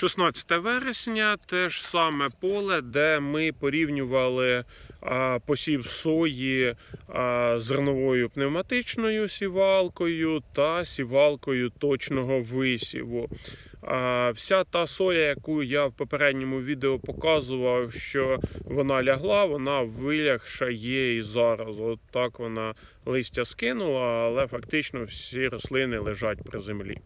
16 вересня те ж саме поле, де ми порівнювали посів сої зерновою пневматичною сівалкою та сівалкою точного висіву. Вся та соя, яку я в попередньому відео показував, що вона лягла, вона вилягша є і зараз. От так вона листя скинула, але фактично всі рослини лежать при землі.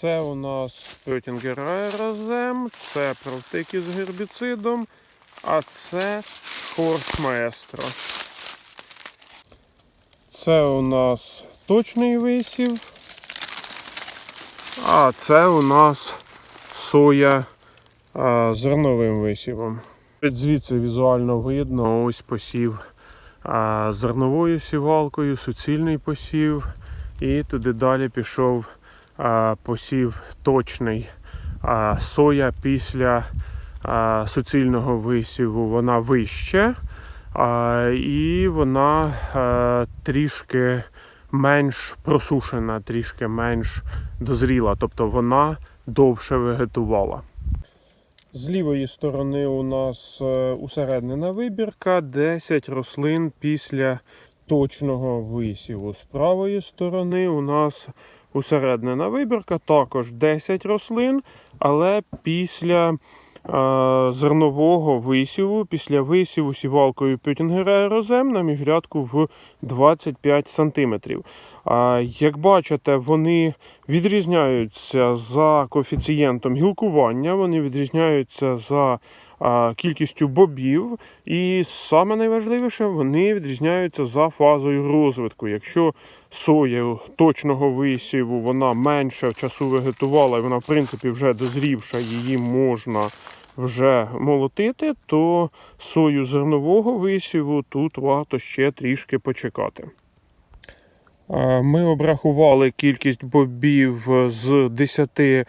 Це у нас Пьотінгер аерозем, це провтики з гербіцидом, а це Хорс Маестро. Це у нас точний висів. А це у нас соя а, зерновим висівом. Звідси візуально видно ось посів а, зерновою сівалкою, суцільний посів. І туди далі пішов посів точний. Соя після суцільного висіву вона вище. І вона трішки менш просушена, трішки менш дозріла, тобто вона довше вегетувала. З лівої сторони у нас е, усереднена вибірка 10 рослин після точного висіву. З правої сторони у нас усереднена вибірка, також 10 рослин, але після зернового висіву, після висіву сівалкою Пютінгера аерозем на міжрядку в 25 см. Як бачите, вони відрізняються за коефіцієнтом гілкування, вони відрізняються за кількістю бобів, і саме найважливіше, вони відрізняються за фазою розвитку. Якщо соя точного висіву вона менше в часу вегетувала, і вона, в принципі, вже дозрівша, її можна вже молотити, то сою зернового висіву тут варто ще трішки почекати. Е, Ми обрахували кількість бобів з 10 е,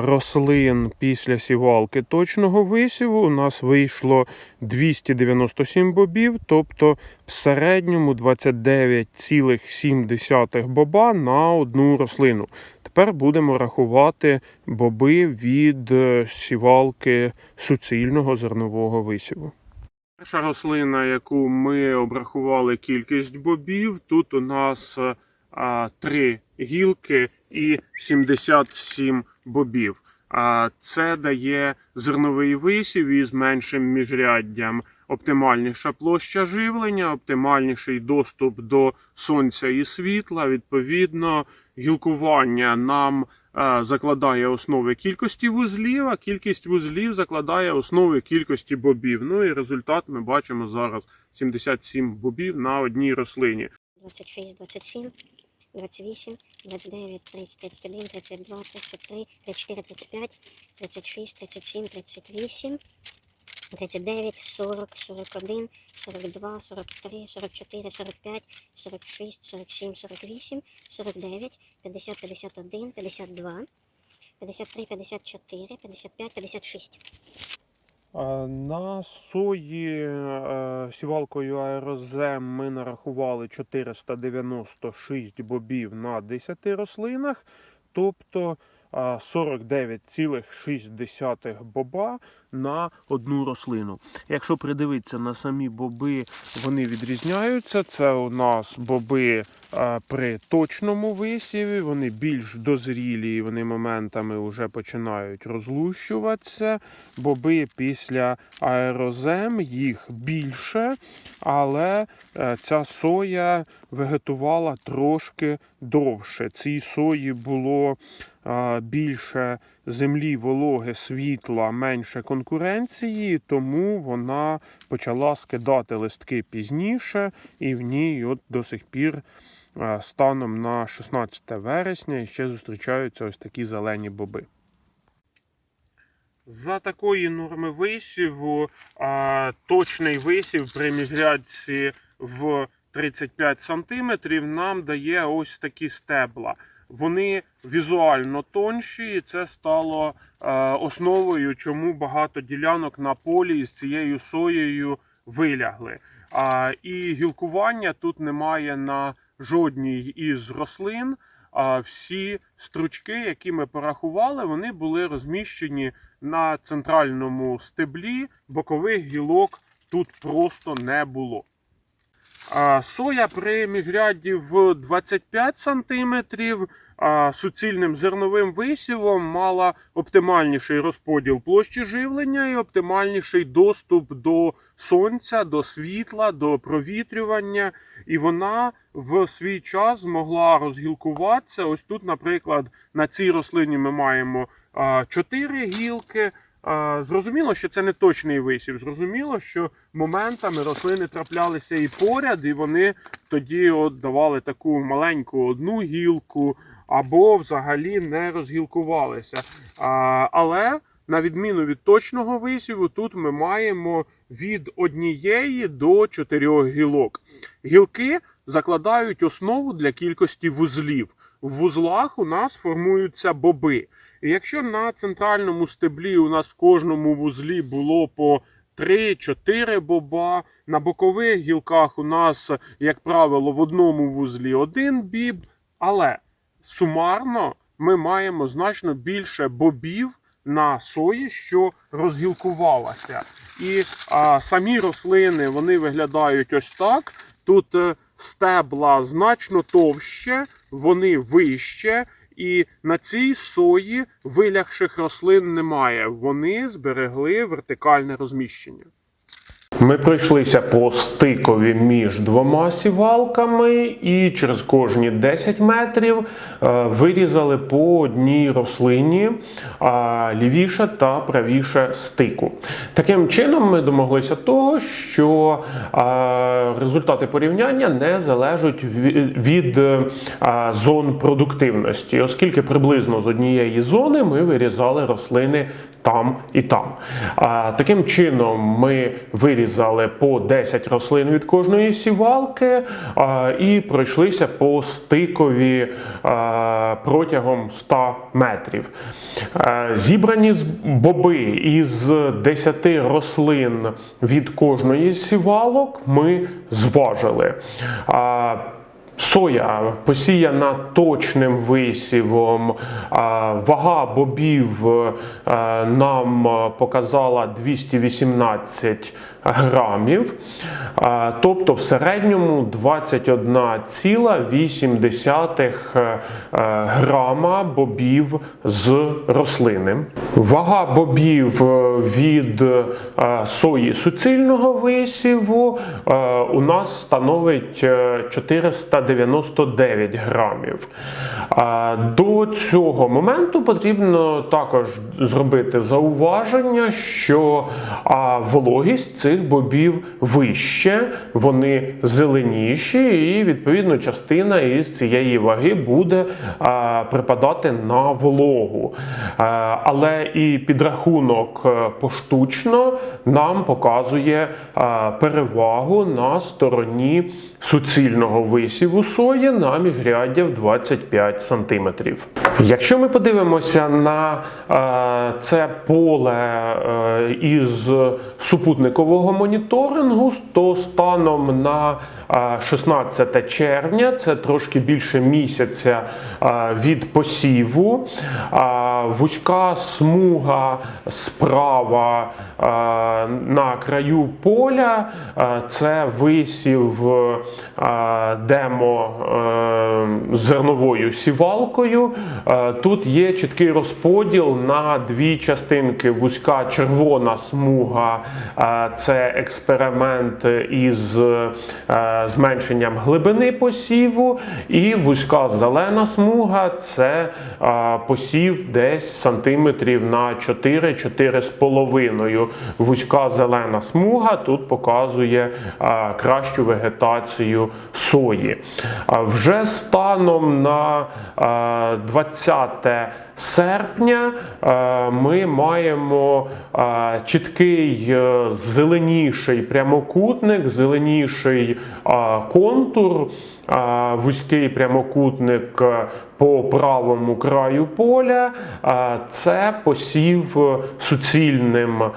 рослин після сівалки точного висіву. У нас вийшло 297 бобів, тобто в середньому 29,7 боба на одну рослину. Тепер будемо рахувати боби від е, сівалки суцільного зернового висіву. Перша рослина, яку ми обрахували кількість бобів, тут у нас а, три гілки і 77 бобів. А, це дає зерновий висів із меншим міжряддям, оптимальніша площа живлення, оптимальніший доступ до сонця і світла. Відповідно, гілкування нам е, закладає основи кількості вузлів, а кількість вузлів закладає основи кількості бобів. Ну і результат ми бачимо зараз 77 бобів на одній рослині. 26, 27, 28, 29, 30, 31, 32, 33, 34, 35, 36, 37, 38, 39, 40, 41, 42, 43, 44, 45, 46, 47, 48, 49, 50, 51, 52, 53, 54, 55, 56. А, На сої е, сівалкою аерозем ми нарахували 496 бобів на 10 рослинах, тобто а, 49,6 боба на одну рослину. Якщо придивитися на самі боби, вони відрізняються. Це у нас боби а, при точному висіві, вони більш дозрілі, і вони моментами вже починають розлущуватися. Боби після аерозем їх більше, але е, ця соя вегетувала трошки довше. Цій сої було а, більше землі, вологи, світла, менше конкуренції, тому вона почала скидати листки пізніше, і в ній от до сих пір станом на 16 вересня ще зустрічаються ось такі зелені боби. За такої норми висіву точний висів при міжрядці в 35 см нам дає ось такі стебла. Вони візуально тонші, і це стало е, основою, чому багато ділянок на полі з цією соєю вилягли. І гілкування тут немає на жодній із рослин. а, всі стручки, які ми порахували, вони були розміщені на центральному стеблі. Бокових гілок тут просто не було. Соя при міжрядді в 25 см суцільним зерновим висівом мала оптимальніший розподіл площі живлення і оптимальніший доступ до сонця, до світла, до провітрювання. І вона в свій час змогла розгілкуватися. Ось тут, наприклад, на цій рослині ми маємо 4 гілки. Зрозуміло, що це не точний висів. Зрозуміло, що моментами рослини траплялися і поряд, і вони тоді от давали таку маленьку одну гілку, або взагалі не розгілкувалися. Але на відміну від точного висіву, тут ми маємо від однієї до чотирьох гілок. Гілки закладають основу для кількості вузлів. В вузлах у нас формуються боби. Якщо на центральному стеблі у нас в кожному вузлі було по 3-4 боба, на бокових гілках у нас, як правило, в одному вузлі один біб, але сумарно ми маємо значно більше бобів на сої, що розгілкувалася. І а, самі рослини вони виглядають ось так. Тут е, стебла значно товще, вони вище, і на цій сої вилягших рослин немає. Вони зберегли вертикальне розміщення. Ми пройшлися по стикові між двома сівалками і через кожні 10 метрів е, вирізали по одній рослині лівіше та правіше стику. Таким чином ми домоглися того, що результати порівняння не залежать від е, зон продуктивності, оскільки приблизно з однієї зони ми вирізали рослини там і там. А, таким чином ми вирізали по 10 рослин від кожної сівалки а, і пройшлися по стикові а, протягом 100 метрів. А, зібрані боби із 10 рослин від кожної сівалок ми зважили. А, Соя посіяна точним висівом. Вага бобів е, нам е, показала 218 грамів, тобто в середньому 21,8 е, грама бобів з рослини. Вага бобів е, від е, сої суцільного висіву у нас становить е, 499 грамів. До цього моменту потрібно також зробити зауваження, що вологість цих бобів вище, вони зеленіші, і відповідно частина із цієї ваги буде а, припадати на вологу. А, Але і підрахунок е, поштучно нам показує а, перевагу на стороні суцільного висіву сої на міжряддя в 25 см. Якщо ми подивимося на е, це поле е, із супутникового моніторингу, то станом на е, 16 червня, це трошки більше місяця від посіву, вузька смуга справа на краю поля, це висів демо е, зерновою сівалкою. Е, Тут є чіткий розподіл на дві частинки. Вузька червона смуга е, це експеримент із е, зменшенням глибини посіву, і вузька зелена смуга це е, посів десь сантиметрів на 4-4,5. Вузька зелена смуга тут показує е, кращу вегетацію сої. Вже станом на е, 20 серпня е, ми маємо е, чіткий е, зеленіший прямокутник, зеленіший контур. Вузький прямокутник е, по правому краю поля. Це посів е, суцільним е,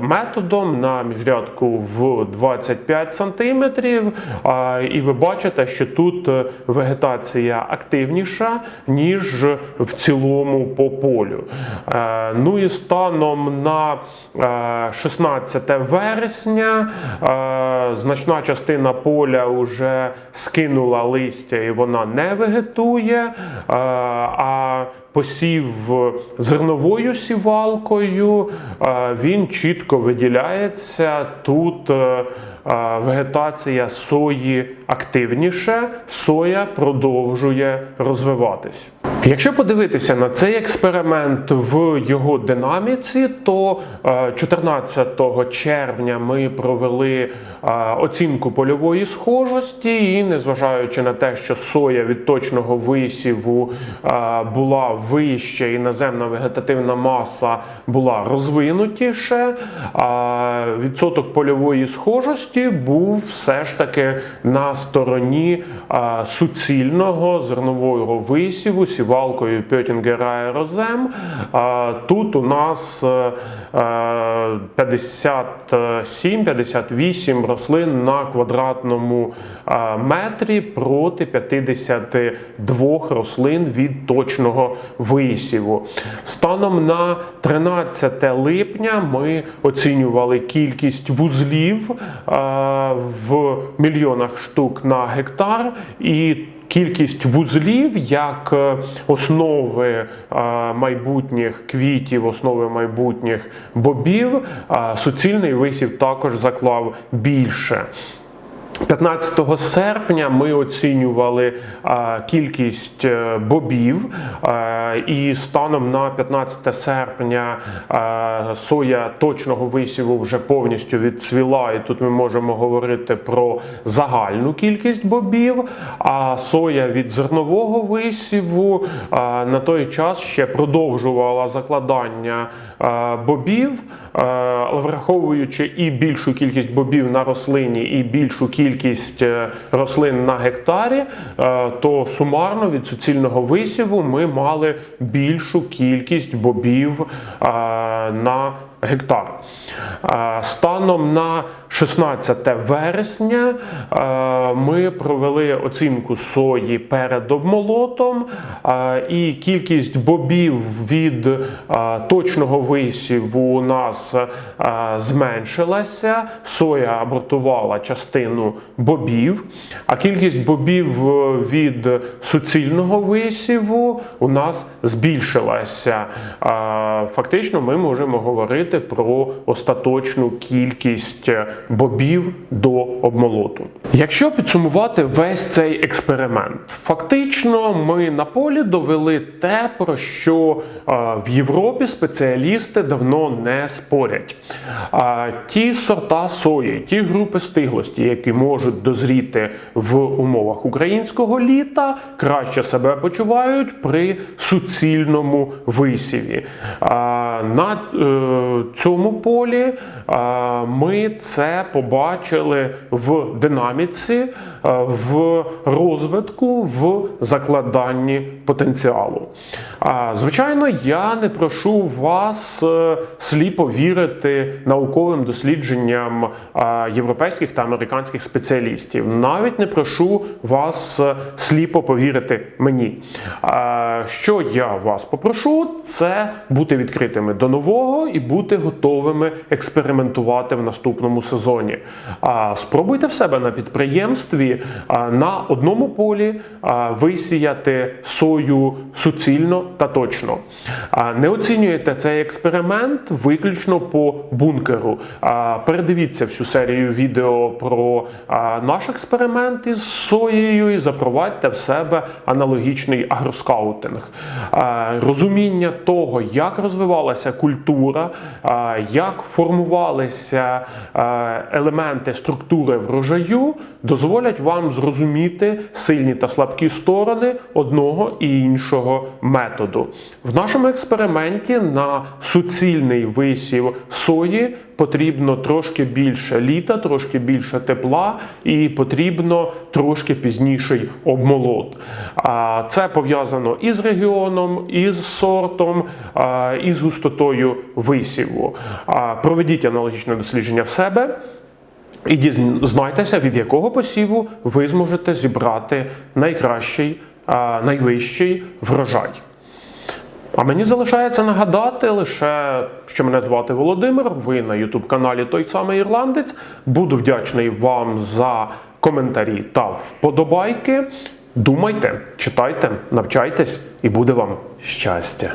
методом на міжрядку в 25 см. І ви бачите, що тут вегетація активніша, ніж в цілому по полю. Ну і станом на е, 16 вересня значна частина поля вже скинула листя і вона не вегетує. А посів зерновою сівалкою, він чітко виділяється. Тут е, вегетація сої активніше, соя продовжує розвиватись. Якщо подивитися на цей експеримент в його динаміці, то е, 14 червня ми провели е, оцінку польової схожості, і незважаючи на те, що соя від точного висіву е, була вища і наземна вегетативна маса була розвинутіше, відсоток польової схожості був все ж таки на стороні е, суцільного зернового висіву сівалкою Пьотінгера Аерозем. Е, Тут у нас е, е, 57-58 рослин на квадратному е, метрі проти 52 рослин від точного висіву. Станом на 13 липня ми оцінювали кількість вузлів е, в мільйонах штук на гектар і Кількість вузлів як е, основи е, майбутніх квітів, основи майбутніх бобів, е, суцільний висів також заклав більше. 15 серпня ми оцінювали кількість е, бобів, а, і станом на 15 серпня а, соя точного висіву вже повністю відцвіла, і тут ми можемо говорити про загальну кількість бобів. А соя від зернового висіву на той час ще продовжувала закладання бобів, враховуючи і більшу кількість бобів на рослині, і більшу кількість е, рослин на гектарі, е, то сумарно від суцільного висіву ми мали більшу кількість бобів е, на гектар. Станом на 16 вересня ми провели оцінку сої перед обмолотом, і кількість бобів від точного висіву у нас зменшилася. Соя абортувала частину бобів, а кількість бобів е, від суцільного висіву у нас збільшилася. Фактично, ми можемо говорити про остаточну кількість бобів до обмолоту. Якщо підсумувати весь цей експеримент, фактично ми на полі довели те, про що е, в Європі спеціалісти давно не спорять. Е, Ті сорта сої, ті групи стиглості, які можуть дозріти в умовах українського літа, краще себе почувають при суцільному висіві. Е, На е, цьому полі ми це побачили в динаміці, в розвитку, в закладанні потенціалу. Звичайно, я не прошу вас е, сліпо вірити науковим дослідженням європейських та американських спеціалістів. Навіть не прошу вас е, сліпо повірити мені. Що я вас попрошу, це бути відкритими до нового і бути готовими експериментувати в наступному сезоні. Спробуйте в себе на підприємстві на одному полі висіяти сою суцільно та точно. Не оцінюєте цей експеримент виключно по бункеру. Передивіться всю серію відео про наш експеримент із соєю і запровадьте в себе аналогічний агроскаутинг. Розуміння того, як розвивалася культура, як формувалися елементи структури врожаю, дозволять вам зрозуміти сильні та слабкі сторони одного і іншого методу. В нашому експерименті на суцільний висів сої потрібно трошки більше літа, трошки більше тепла, і потрібно трошки пізніший обмолот. Це пов'язано і з регіоном, і з сортом, а, і з густотою висіву. Проведіть аналогічне дослідження в себе. І дізнайтеся, від якого посіву ви зможете зібрати найкращий, найвищий врожай. А мені залишається нагадати лише, що мене звати Володимир. Ви на Ютуб каналі Той самий Ірландець. Буду вдячний вам за коментарі та вподобайки. Думайте, читайте, навчайтесь, і буде вам щастя!